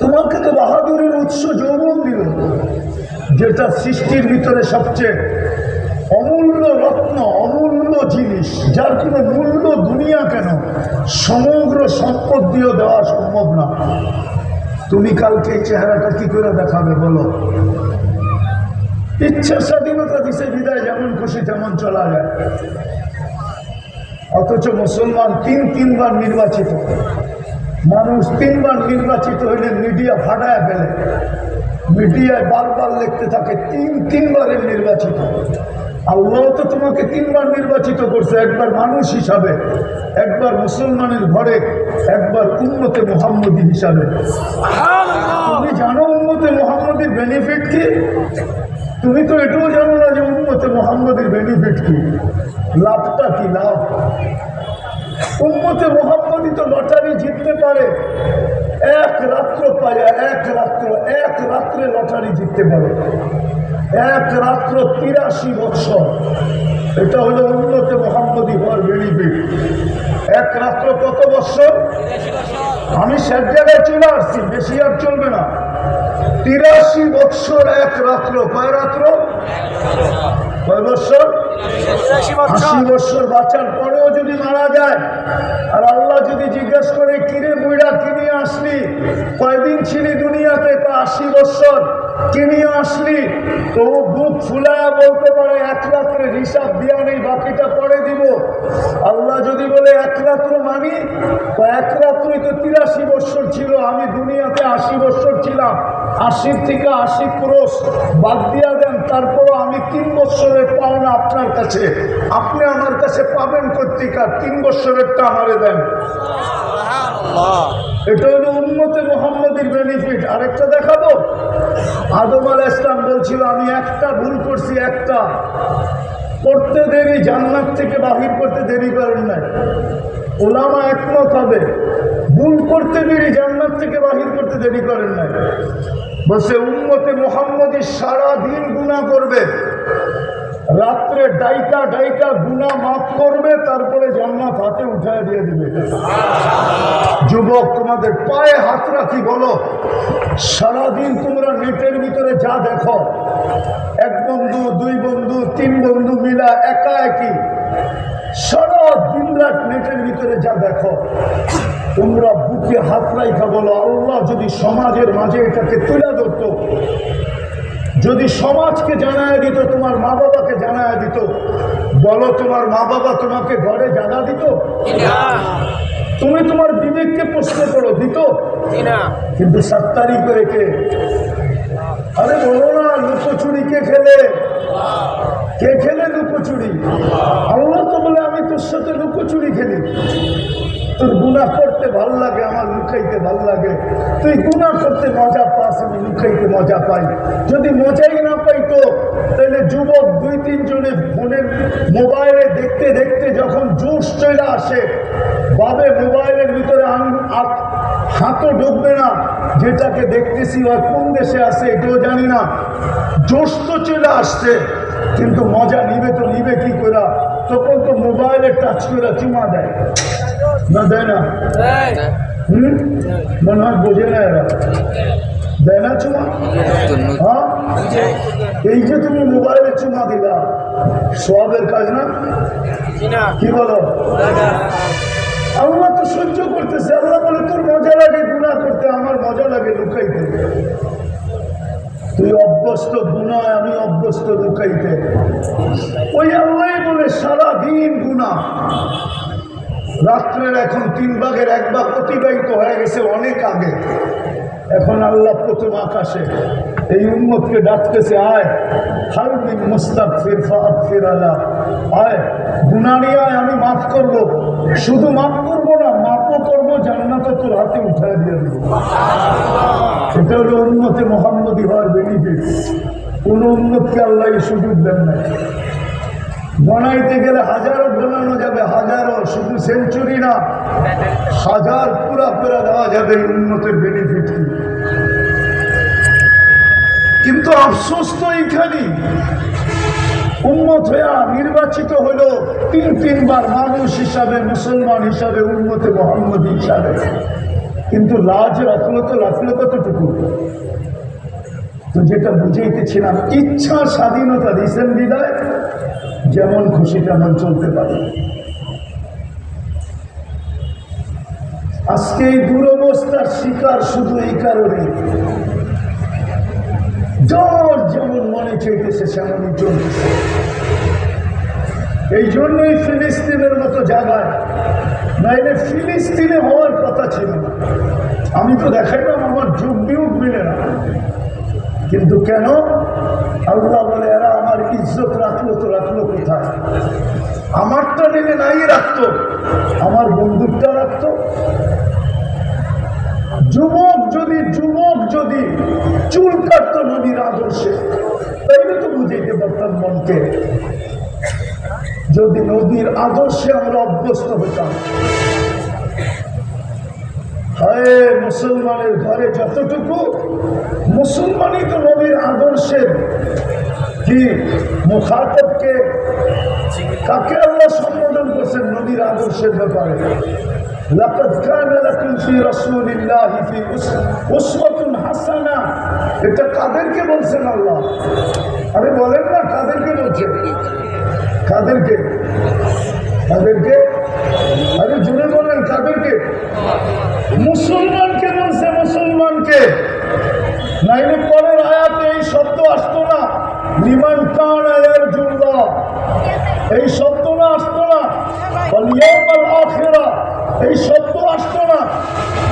তোমাকে তো বাহাদুরের উৎস যৌবন দিল, যেটা সৃষ্টির ভিতরে সবচেয়ে অমূল্য রত্ন, অমূল্য জিনিস, যার কোনো মূল্য দুনিয়া কেন, সমগ্র সম্পদ দিয়েও দেওয়া সম্ভব না। তুমি কালকে চেহারাটা কি করে দেখাবে বলো? ইচ্ছা স্বাধীনতা দিছে, বিদায় যেমন খুশি তেমন চলা যায়। অথচ মুসলমান তিন তিনবার নির্বাচিত। মানুষ তিনবার নির্বাচিত হইলে মিডিয়া ফাটায় ফেলে। মিডিয়ায় বারবার লিখতে থাকে তিন তিনবারের নির্বাচিত। আল্লাহ তো তোমাকে তিনবার নির্বাচিত করছে একবার মানুষ হিসাবে একবার মুসলমানের ঘরে একবার উন্নতে মোহাম্মদী হিসাবে। তুমি জানো উন্নতে মোহাম্মদীর বেনিফিট কি? তুমি তো এটাও জানো না যে উন্নতে মোহাম্মদের বেনিফিট কি। লাভটা কি? লাভ। উন্মতে মোহাম্মদী তো লটারি জিততে পারে। এক রাত্র পায়, এক রাত্র, এক রাত্রে লটারি জিততে পারে। এক রাত্র তিরাশি বৎসর। এটা হলো উন্নতে মোহাম্মদী হওয়ার বেনিফিট এক রাত্র কত বৎসর? আমি সব জায়গায় চলে আসছি, বেশি আর চলবে না। তিরাশি বৎসর এক রাত্র, কয় রাত্র? কয় বৎসর আশি বছর বাঁচার পরেও যদি মারা যায় আর আল্লাহ যদি জিজ্ঞেস করে কিরে বুইড়া কিনে আসলি? কয়দিন ছিলি দুনিয়াতে? তা আশি বছর। কিনে আসলি? তো বুক ফুলায়া বলতে পারে এক রাত্রে হিসাব দিয়া নেই বাকিটা পরে দিব। আল্লাহ যদি বলে এক রাত্র মানি? তো এক রাত্রই তো তিরাশি বছর ছিল আমি দুনিয়াতে আশি বছর ছিলাম। আশির থেকে আশি ক্রোশ বাদ দিয়া দেন। তারপরও আমি তিন বছরের পাওনা আপনার কাছে। আপনি আমার কাছে পাবেন কর্তিকা তিন বছরেরটা আমারে দেন। এটা হলো উন্নতে মোহাম্মদের বেনিফিট আরেকটা দেখাবো? আদম আল ইসলাম বলছিল, আমি একটা ভুল করছি, একটা। করতে দেরি, জান্নাত থেকে বাহির করতে দেরি করেন নাই। ওলামা একমত হবে। ভুল করতে দেরি, জান্নাত থেকে বাহির করতে দেরি করেন নাই। বসে উন্মতে মোহাম্মদী সারা দিন গুণা করবে। রাত্রে ডাইকা ডাইকা গুণা মাফ করবে, তারপরে জান্নাত হাতে উঠায় দিয়ে দিবে। যুবক, তোমাদের পায়ে হাত রাখি, বলো। সারাদিন তোমরা নেটের ভিতরে যা দেখো, এক বন্ধু, দুই বন্ধু, তিন বন্ধু মিলা একা একই। সারা দিন রাত নেটের ভিতরে যা দেখো। তোমরা বুকে হাত রাইখা বলো আল্লাহ যদি সমাজের মাঝে এটাকে তুলে ধরতো যদি সমাজকে জানায় দিত তোমার মা বাবাকে জানায় দিত বলো তোমার মা বাবা তোমাকে ঘরে জানা দিত? তুমি তোমার বিবেককে প্রশ্ন করো দিত? কিন্তু সাত্তারি করে কে? আরে বলো না লুকোচুরি কে খেলে? কে খেলে লুকোচুরি? আল্লাহ তো বলে আমি তোর সাথে লুকোচুরি খেলি। তোর গুণা ভালো লাগে আমার লুকাইতে ভালো লাগে তুই গুণা করতে মজা পাস, আমি লুকাইতে মজা পাই। যদি মজাই না পাই তো তাহলে যুবক দুই, তিনজনের ফোনের মোবাইলে দেখতে দেখতে যখন জোশ চলে আসে, বাবে মোবাইলের ভিতরে হাতও ঢুকবে না। যেটাকে দেখতেছি আর কোন দেশে আছে, এটাও জানি না। জোশ তো চলে আসছে, কিন্তু মজা নিবে তো নিবে কি করে তখন তো মোবাইলে টাচ করে চুমা দেয়। না দেয় না। হুম? মনে হয় বোঝে না এরা। দেয় না চুমা? হ্যাঁ? এই যে তুমি মোবাইলে চুমা দিলা সবের কাজ না? কি বলো? আল্লাহ তো সহ্য করতেছে। আল্লাহ বলে তোর মজা লাগে গুণা করতে। আমার মজা লাগে লুকাইতে। তুই অভ্যস্ত গুণায় আমি অভ্যস্ত লুকাইতে। ওই আল্লাহ বলে সারা দিন গুণা রাত্রের এখন তিন ভাগের এক ভাগ অতিবাহিত হয়ে গেছে অনেক আগে। এখন আল্লাহ প্রথম আকাশে এই উন্মতকে ডাকতেছে, আয় হালবিন মুস্তাক ফিরফা ফির আল্লাহ আয় আয় আমি মাফ করব। শুধু মাফ করব না, মাফও করব জান্নাত তোর হাতে উঠায় দিয়ে দেবো। এটা হলো উন্নতে মোহাম্মদী হওয়ার বেনিফিট কোন উন্নতকে আল্লাহ সুযোগ দেন না গণাইতে গেলে হাজারো গণানো যাবে, হাজারো, শুধু সেঞ্চুরি না, হাজার পুরা পুরা দেওয়া যাবে উন্নতের বেনিফিট কি? কিন্তু আফসোস তো এইখানেই। উন্মত হইয়া নির্বাচিত হলো তিন, তিনবার মানুষ হিসাবে, মুসলমান হিসাবে উন্মতে মোহাম্মদ হিসাবে। কিন্তু লাজ রাখল তো, রাখল কতটুকু? তো যেটা বুঝাইতেছিলাম, ইচ্ছা স্বাধীনতা দিয়েছেন বিদায়। যেমন খুশি তেমন চলতে পারে। আজকে এই দুরবস্থার শিকার শুধু এই কারণে জ্বর যেমন মনে চাইতেছে, সেমনই চলতেছে। এই জন্যই ফিলিস্তিনের মতো জায়গায়, নাইলে ফিলিস্তিনে হওয়ার কথা ছিল না। আমি তো দেখাইলাম, আমার যুগ বিয়োগ মিলে না। কিন্তু কেন? আল্লাহ বলে, এরা আমার ইজ্জত রাখল তো রাখল কোথায়? আমারটা নিলে নাই রাখতো, আমার বন্দুকটা রাখতো। যুবক যদি যুবক যদি চুল কাটতো নদীর আদর্শে, তাইলে তো বুঝাইতে পারতাম মনকে। যদি নদীর আদর্শে আমরা অভ্যস্ত হইতাম হায়, মুসলমানের ঘরে যতটুকু মুসলমানই তো নবীর আদর্শের কি? মুখাতবকে কাকে আল্লাহ সম্বোধন করছেন নবীর আদর্শের ব্যাপারে? এটা কাদেরকে আরে বলেন না, কাদেরকে আরে কাদেরকে? মুসলমানকে বলছে, মুসলমানকে। নাইলে পরের আয়াতে এই শব্দ আসতো না। লিমান কান আয়ার জুল্লাহ এই শব্দ না আসতো না। আখেরা। এই শব্দ আসতো না।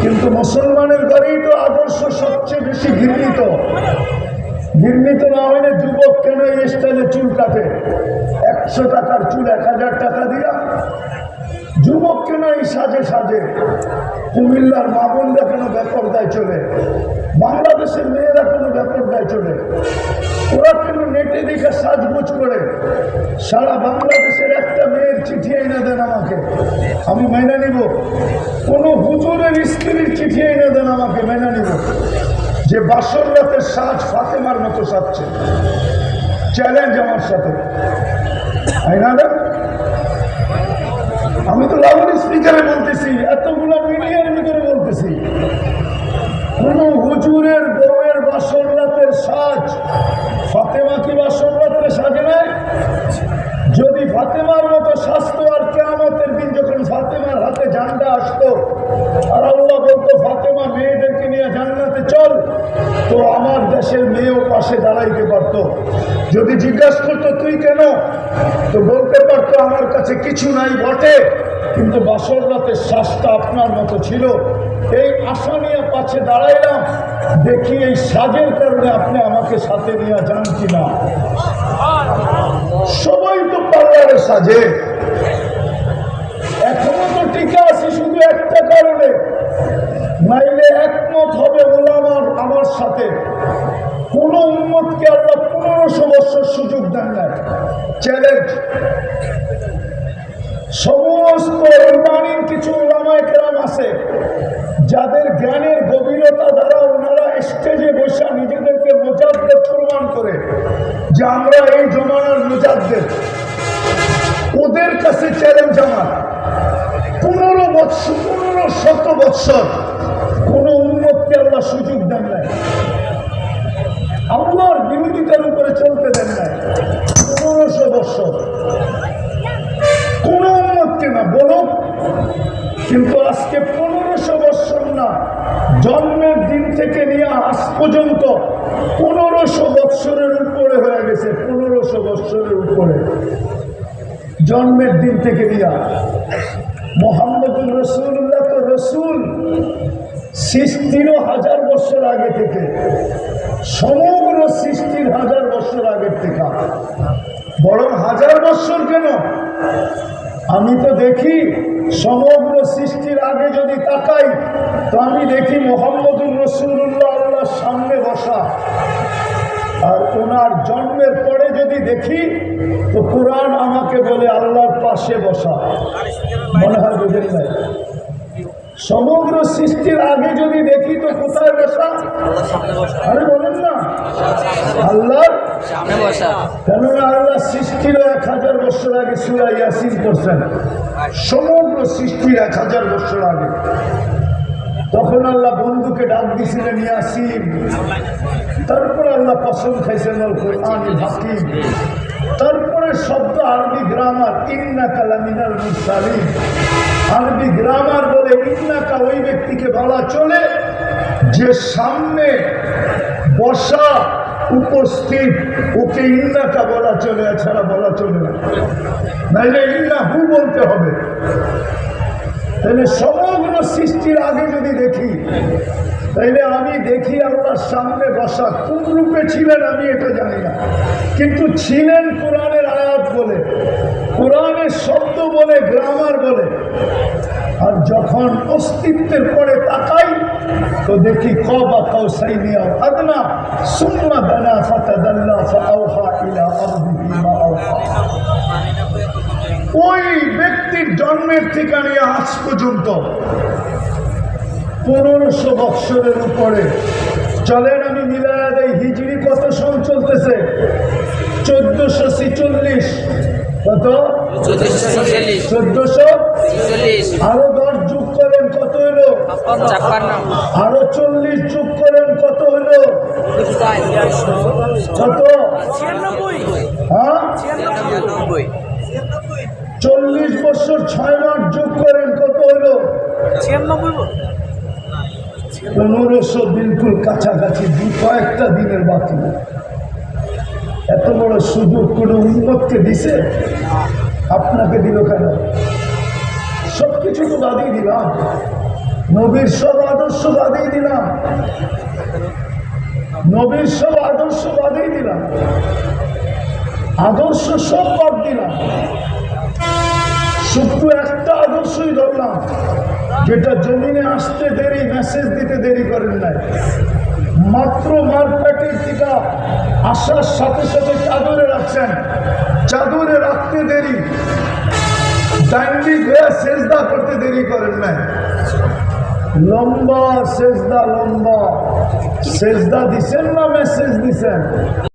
কিন্তু মুসলমানের ঘরেই তো আদর্শ সবচেয়ে বেশি ঘৃণিত। ঘৃণিত না হইলে যুবক কেন এই স্টাইলে চুল কাটে? একশো টাকার চুল এক হাজার টাকা দিয়া সাজে সাজে কুমিল্লার মা বোনরা কেন ব্যাপারদায় চলে, বাংলাদেশের মেয়েরা কেন ব্যাপারদায় চলে। ওরা কেন নেটে দেখে সাজগোজ করে। সারা বাংলাদেশের একটা মেয়ের চিঠি এনে দেন আমাকে। আমি মেনে নিব। কোনো হুজুরের স্ত্রীর চিঠি এনে দেন আমাকে, মেনে নিব। যে বাসর রাতের সাজ ফাতেমার মতো সাজছে। চ্যালেঞ্জ আমার সাথে। আইনা দেন আমি তো লাউড স্পিকারে বলতেছি, এতগুলো মিডিয়ার ভিতরে বলতেছি। কোন হুজুরের বউয়ের বাসর রাতের সাজ, ফাতেমা কি বাসর রাতের সাজে নাই? যদি ফাতেমার মতো স্বাস্থ্য আর কেয়ামতের দিন যখন ফাতেমার ঝান্ডা আসতো। আর আল্লাহ বলতো, ফাতেমা, মেয়েদেরকে নিয়ে জান্নাতে চল। তো আমার দেশের মেয়েও পাশে দাঁড়াইতে পারতো। যদি জিজ্ঞাসা করতো, তুই কেন? তো বলতে পারতো, আমার কাছে কিছু নাই বটে। কিন্তু বাসর রাতের শ্বাসটা আপনার মতো ছিল। এই আশা নিয়ে পাশে দাঁড়াইলাম। দেখি এই সাজের কারণে আপনি আমাকে সাথে নিয়ে যান কিনা। সবাই তো পার্লারে সাজে। টিকে আছি শুধু একটা কারণে। নাইলে একমত হবে ওলামার আমার সাথে। কোন উন্মতকে আল্লাহ পনেরোশো বছর সুযোগ দেন না চ্যালেঞ্জ সমস্ত ইমানির কিছু ওলামায় কেরাম আছে। যাদের জ্ঞানের গভীরতা দ্বারা ওনারা স্টেজে বসে নিজেদেরকে মোজাদ্দের প্রমাণ করে, যে আমরা এই জমানার মোজাদ্দের ওদের কাছে চ্যালেঞ্জ আমার। বৎসর পনেরো শত বৎসর কোনো উন্মতকে আল্লাহ সুযোগ দেন নাই। আল্লাহর বিরোধিতার উপরে চলতে দেন নাই। পনেরোশো বৎসর। কোনো উন্মতকে না বলো কিন্তু আজকে পনেরোশো বৎসর না, জন্মের দিন থেকে নিয়ে আজ পর্যন্ত পনেরোশো বৎসরের উপরে হয়ে গেছে, পনেরোশো বৎসরের উপরে। জন্মের দিন থেকে নিয়ে মোহাম্মদুল রসুল্লাহ তো রসুল সৃষ্টিরও হাজার বছর আগে থেকে, সমগ্র সৃষ্টির হাজার বছর আগের থেকে। বরং হাজার বছর কেন? আমি তো দেখি সমগ্র সৃষ্টির আগে যদি তাকাই, তো আমি দেখি মোহাম্মদুর রসুল্লাহ আল্লাহর সামনে বসা। আর ওনার জন্মের পরে যদি দেখি, তো কোরআন আমাকে বলে আল্লাহর পাশে বসা। মনে হয় বুঝেন সমগ্র সৃষ্টির আগে যদি দেখি তো কোথায় বসা? আরে বলেন না। আল্লাহ? কেননা আল্লাহ সৃষ্টির এক হাজার বছর আগে সুরা ইয়াসিন করছেন সমগ্র সৃষ্টির এক হাজার বছর আগে। তখন আল্লাহ বন্ধুকে ডাক দিছিলেন ইয়াসিন। তারপরে আল্লাহ পছন্দ খাইছেন হাকিম। তারপরে শব্দ আরবি গ্রামার ইন্না কালামিনাল মুসালিম আরবি গ্রামার বলে, ইন্নাকা ওই ব্যক্তিকে বলা চলে যে সামনে বসা উপস্থিত, ওকে ইন্নাকা বলা চলে, এছাড়া বলা চলে না। নাইলে ইন্না হু বলতে হবে। তাহলে সমগ্র সৃষ্টির আগে যদি দেখি তাইলে আমি দেখি আল্লাহর সামনে বসা কোন রূপে ছিলেন আমি এটা জানি না। কিন্তু ছিলেন কোরআনের আয়াত বলে, কোরআনের শব্দ বলে, গ্রামার বলে। আর যখন অস্তিত্বের পরে তাকাই, তো দেখি কবা ওই ব্যক্তির জন্মের থেকে নিয়ে আজ পর্যন্ত। পনেরোশো বৎসরের উপরে। চলেন আমি মিলায়া দেই হিজড়ি কত সন চলতেছে? চোদ্দশো ছিচল্লিশ। কত? চোদ্দশো? আরও দশ যুগ করেন কত হলো? আরও চল্লিশ যুগ করেন কত হলো? কত? হ্যাঁ? চল্লিশ বছর ছয় মাস যোগ করেন কত হলো? পনেরোশো বিলকুল কাছাকাছি দু কয়েকটা দিনের বাকি। এত বড় সুযোগ কোনো উন্মতকে দিছে? আপনাকে দিল কেন? সব কিছু তো বাদিয়ে দিলাম। নবীর সব আদর্শ বাদিয়ে দিলাম। নবীর সব আদর্শ বাদিয়ে দিলাম। আদর্শ সব বাদ দিলাম। শুধু একটা আদর্শই ধরলাম, যেটা জমিনে আসতে দেরি মেসেজ দিতে দেরি করেন নাই। মাত্র মারপ্যাটের টিকা, আসার সাথে সাথে চাদরে রাখছেন। চাদরে রাখতে দেরি ডান্ডি হয়ে সেজদা করতে দেরি করেন নাই। লম্বা, সেজদা লম্বা। সেজদা দিছেন না মেসেজ দিছেন?